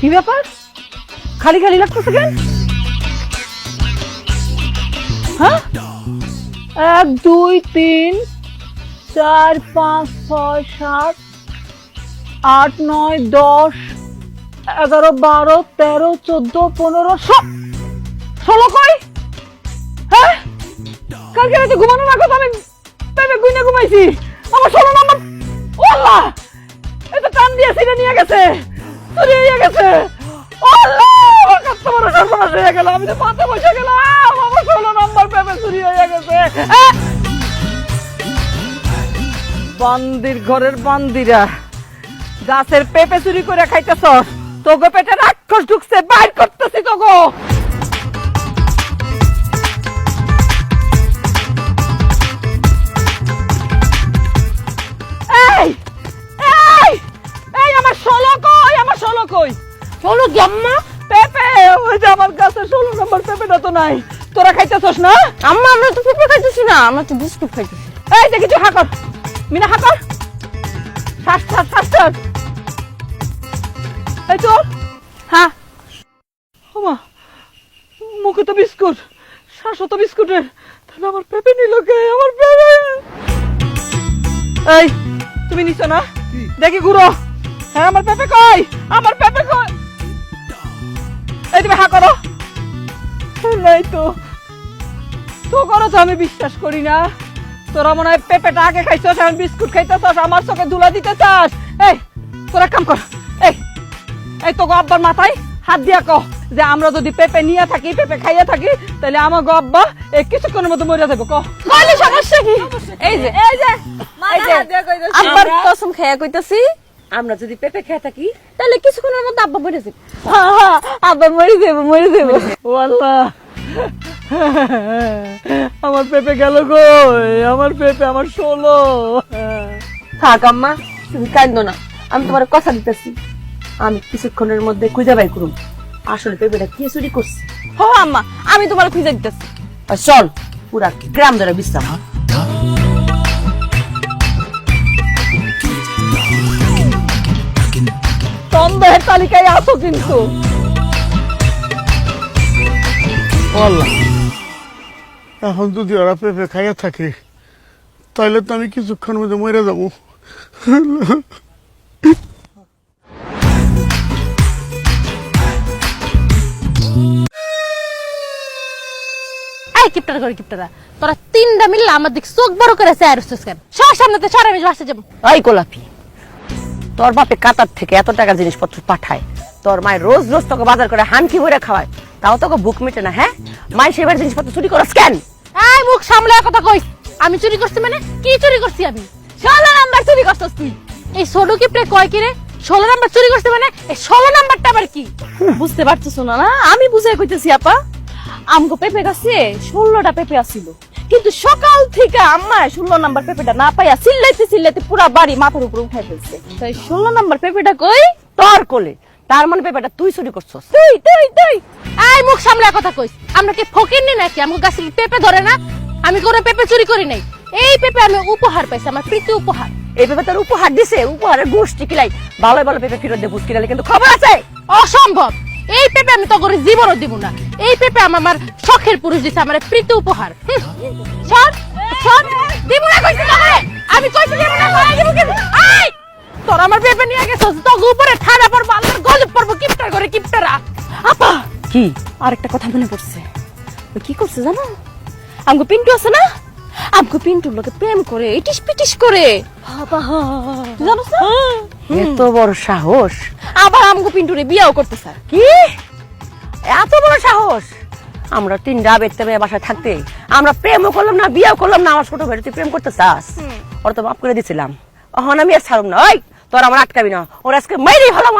কি ব্যাপার? খালি খালি লাগতেছে কেন? হ্যাঁ? এক, দুই, তিন, চার, পাঁচ, ছয়, সাত, আট, নয়, দশ, এগারো, বারো, তেরো, চোদ্দ, পনেরো সব ষোলো কই? হ্যাঁ? কালকে রাতে ঘুমানোর আগে আমি ঘুমাইছি। আমার ষোলো নিয়ে গেছে। হয়ে গেছে। বান্দির ঘরের বান্দিরা, গাছের পেঁপে চুরি করে খাইতেছ? তোগো পেটে রাক্ষস ঢুকছে, বাইর করতেছি তোগো। কই? ষোলো গম্মা পেঁপে ওই যে আমার গাছের ষোলো নম্বর পেঁপেটা তো নাই। তোরা খাইতেছস না? আম্মা আমরা তো পেঁপে খাইতেছি না আমরা তো বিস্কুট খাইতেছি। এই দেখি তুই হাকর। মিনা হাকর। শ্বাস শ্বাস শ্বাস শ্বাস এই তো। হ্যাঁ। ওমা মুখে তো বিস্কুট শ্বাসও তো বিস্কুটের। তাহলে আমার পেঁপে নিল কে? আমার পেঁপে। এই তুমি নিছো না? দেখি ঘুরো। হ্যাঁ আমার পেঁপে কই? আমার পেঁপে কই? এই তুমি হা করো। নাই তো। তো করো তো আমি বিশ্বাস করি না। তোরা মনে হয় পেঁপেটা আগে খাইছস এখন বিস্কুট খাইতেছস আমার চোখে ধুলা দিতে চাস এই তোরা কাম কর। এই এই তো গো আব্বার মাথায় হাত দিয়া কহ যে আমরা যদি পেঁপে নিয়ে থাকি পেঁপে খাইয়া থাকি তাহলে আমার গো আব্বা এই কিছুক্ষণের মতো মরে যাবে কহ সমস্যা কি? এই যে এই যে আব্বার কসম খেয়া কইতাছি আমরা যদি পেঁপে খেয়ে থাকি তাহলে কিছুক্ষণের মধ্যে আব্বা মরে যাবে। আব্বা মরে যাব মরে যাব। ও আল্লাহ। আমার পেঁপে গেল গো আমার পেঁপে আমার ষোলো। থাক আম্মা তুমি কান্দো না। আমি তোমার কথা দিতেছি। আমি কিছুক্ষণের মধ্যে খুঁজে বাই করুম। আসলে পেঁপেটা কে চুরি করছে? হো আম্মা আমি তোমার খুঁজে দিতেছি। চল পুরা গ্রাম ধরে বিশ্রাম সন্দেহের তালিকায় আসো কিন্তু। আল্লাহ এখন যদি ওরা পেঁপে খাইয়া থাকে তাহলে তো আমি কিছুক্ষণ মধ্যে মরে যাব। এই কিপটারা করে কিপটারা। তোরা তিনটা মিললে আমার দিক চোখ বড় করে চেয়ার উঠছিস কেন? সবার সামনে তো সারা আমি বাসা যাব। ওই গোলাপি। তোর বাপে কাতার থেকে এত টাকার জিনিসপত্র পাঠায়। তোর মায়ের রোজ রোজ তোকে বাজার করে হানকি ভরে খাওয়ায়। তাও তোকে বুক মিটে না হ্যাঁ? মাই সেবার জিনিসপত্র চুরি করস কেন? এই, মুখ সামলে কথা কই আমি চুরি করছি মানে? কি চুরি করছি আমি? ষোলো নাম্বার চুরি করছিস তুই। এই ষোলো কিপটে কয় কিরে ষোলো নাম্বার চুরি করছি মানে? এই ষোলো নাম্বারটা আবার কি? বুঝতে পারতেছো না আমি বুঝাই কইতেছি, আপা। আমগো পেঁপে গাছে ষোলোটা পেঁপে আসছিল কিন্তু সকাল থেকে আম্মা ষোলো নাম্বার পেঁপেটা না পাইয়া চিল্লাইতে চিল্লাইতে পুরা বাড়ি মাথার উপর উঠাই ফেলছে। তাই ষোলো নাম্বার পেঁপেটা কই? তোর কোলে। তার মানে পেঁপেটা তুই চুরি করছস। তুই তুই তুই। এই মুখ সামলে কথা কইস। আমরা কি ফকির নি নাকি? আমাকে গাছে পেঁপে ধরে না? আমি কোনো পেঁপে চুরি করি নাই। এই পেঁপে আমি উপহার পাইছি আমার প্রীতি উপহার। এই পেঁপে তোর উপহার দিছে। উপহারের গোষ্ঠী কিলাই। ভালো ভালো পেঁপে ফিরত দে বুঝ কিনালে কিন্তু খবর আছে? অসম্ভব। এই পেঁপে আমি তো করে জীবনও দিব না। এই পেঁপে আমার আমার শখের পুরুষ দিছে আমার প্রীতি উপহার। সর সর দিব না কইছি তোকে আমি কইছি দিব না কই দিব কিন্তু আই তোর আমার পেঁপে নিয়ে গেছস তো উপরে ঠাড়া পড়ব আল্লাহর গজব পড়ব কিপটার করে কিপটারা। আপা! কি? আরেকটা কথা মনে পড়ছে। ওই কি করছে জানো? আমগো পিন্টু আছে না? আমগো পিন্টুর লোকে প্রেম করে ইটিস পিটিস করে জানো না? এত বড় সাহস? আবার আমগো পিন্টুরে বিয়াও করতে স্যার। কি? এত বড় সাহস? আমরা তিনটা বেরতে মেয়ে বাসায় থাকতে আমরা প্রেমও করলাম না বিয়েও করলাম না আমার ছোট ভাই তুই প্রেম করতে চাস? ওর তো মাফ করে দিছিলাম। অহন আমি আর ছাড়ুম না। ওই তোর আমার আটকাবি না। ওর আজকে মেরেই হলাম